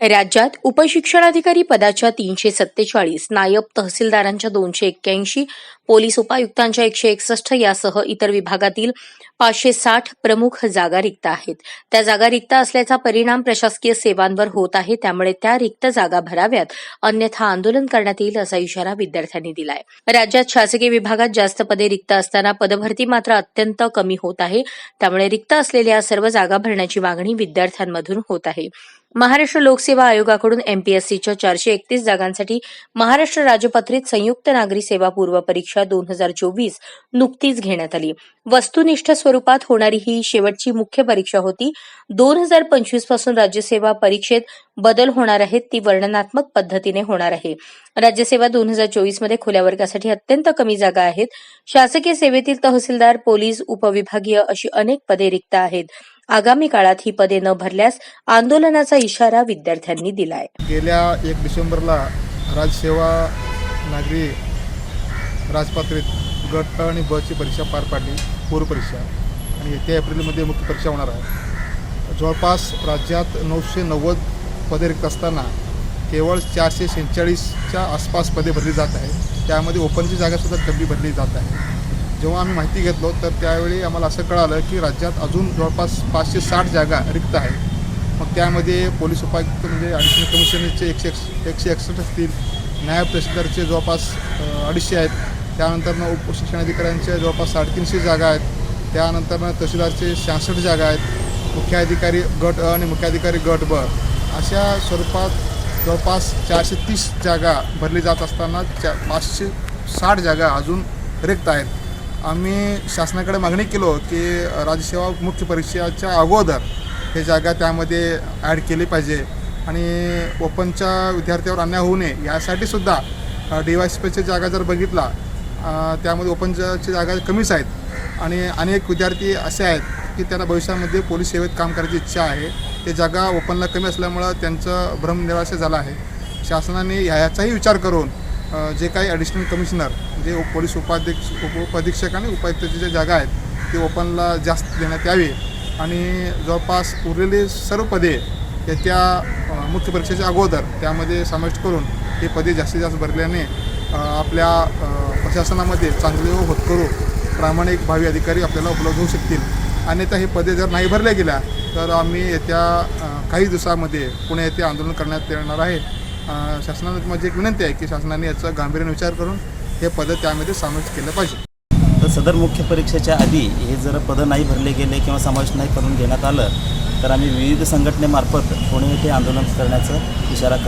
राज्यात उपशिक्षणाधिकारी पदाच्या तीनशे सत्तेचाळीस नायब तहसीलदारांच्या दोनशे एक्क्याऐंशी पोलीस उपायुक्तांच्या एकशे एकसष्ट यासह इतर विभागातील पाचशे साठ प्रमुख जागा रिक्त आहेत. त्या जागा रिक्त असल्याचा परिणाम प्रशासकीय सेवांवर होत आहे. त्यामुळे त्या रिक्त जागा भराव्यात अन्यथा आंदोलन करण्यात येईल असा इशारा विद्यार्थ्यांनी दिलाय. राज्यात शासकीय विभागात जास्त पदे रिक्त असताना पदभरती मात्र अत्यंत कमी होत आहे. त्यामुळे रिक्त असलेल्या सर्व जागा भरण्याची मागणी विद्यार्थ्यांमधून होत आहे. महाराष्ट्र लोकसेवा आयोगाकडून एमपीएससीच्या चारशे एकतीस जागांसाठी महाराष्ट्र राजपत्रित संयुक्त नागरी सेवा पूर्व परीक्षा दोन हजार चोवीस नुकतीच घेण्यात आली. वस्तुनिष्ठ स्वरूपात होणारी ही शेवटची मुख्य परीक्षा होती. दोन हजार पंचवीसपासून राज्यसेवा परीक्षेत बदल होणार आहेत ती वर्णनात्मक पद्धतीने होणार आहे. राज्यसेवा दोन हजार चोवीसमध्ये खुल्या वर्गासाठी अत्यंत कमी जागा आहेत. शासकीय सेवेतील तहसीलदार पोलीस उपविभागीय अशी अनेक पदे रिक्त आहेत. आगामी काळात ही पदे न भरल्यास आंदोलनाचा इशारा विद्यार्थ्यांनी दिलाय. गेल्या एक डिसेंबरला राजसेवा नागरी राजपात्रीत गट आणि बची परीक्षा पार पाडली पूर्व परीक्षा. आणि येत्या एप्रिलमध्ये मुख्य परीक्षा होणार आहे. जवळपास राज्यात नऊशे नव्वद पदे रिक्त असताना केवळ चारशे शेहेचाळीसच्या आसपास पदे भरली जात आहे त्यामध्ये ओपनची जागासुद्धा कमी भरली जात आहे. जेव्हा आम्ही माहिती घेतलो तर त्यावेळी आम्हाला असं कळालं की राज्यात अजून जवळपास पाचशे साठ जागा रिक्त आहेत. मग त्यामध्ये पोलीस उपायुक्त म्हणजे ॲडिशनल कमिशनरचे एकशे एकशे एकसष्ट असतील नायब तहसीलदारचे जवळपास अडीचशे आहेत. त्यानंतरनं उपशिक्षणाधिकाऱ्यांच्या जवळपास साडेतीनशे जागा आहेत. त्यानंतरनं तहसीलदारचे शहासष्ट जागा आहेत. मुख्याधिकारी गट अ आणि मुख्याधिकारी गट ब. अशा स्वरूपात जवळपास चारशे तीस जागा भरली जात असताना चा पाचशे साठ जागा अजून रिक्त आहेत. आम्ही शासनाकडे मागणी केलो की राज्यसेवा मुख्य परीक्षेच्या अगोदर हे जागा त्यामध्ये ॲड केली पाहिजे आणि ओपनच्या विद्यार्थ्यावर अन्याय होऊ नये यासाठी सुद्धा डी वाय पीच्या जागा जर बघितला त्यामध्ये ओपनच्या जागा कमीच आहेत. आणि अनेक विद्यार्थी असे आहेत की त्यांना भविष्यामध्ये पोलीस सेवेत काम करायची इच्छा आहे. ते जागा ओपनला कमी असल्यामुळं त्यांचं भ्रमनिराश झाला आहे. शासनाने ह्याचाही विचार करून जे काही ॲडिशनल कमिशनर जे पोलीस उपाध्यक्ष उप उपाधीक्षक आणि उपायुक्ताची ज्या जागा आहेत ते ओपनला जास्त देण्यात यावी. आणि जवळपास उरलेली सर्व पदे येत्या मुख्य परीक्षेच्या अगोदर त्यामध्ये समाविष्ट करून हे पदे जास्तीत जास्त भरल्याने आपल्या प्रशासनामध्ये चांगले व होतकरू प्रामाणिक भावी अधिकारी आपल्याला उपलब्ध होऊ शकतील. अन्यथा हे पदे जर नाही भरल्या गेल्या तर आम्ही येत्या काही दिवसामध्ये पुणे येथे आंदोलन करण्यात येणार आहे. अ, शासनाला माझी एक विनंती आहे की शासनाने याचा गांभीर्याने विचार करून हे पदं त्यामध्ये समाविष्ट केलं पाहिजे. तर सदर मुख्य परीक्षेच्या आधी हे जर पदं नाही भरले गेले किंवा समावेश नाही करून घेण्यात आलं तर आम्ही विविध संघटनेमार्फत पुणे येथे आंदोलन करण्याचा इशारा करत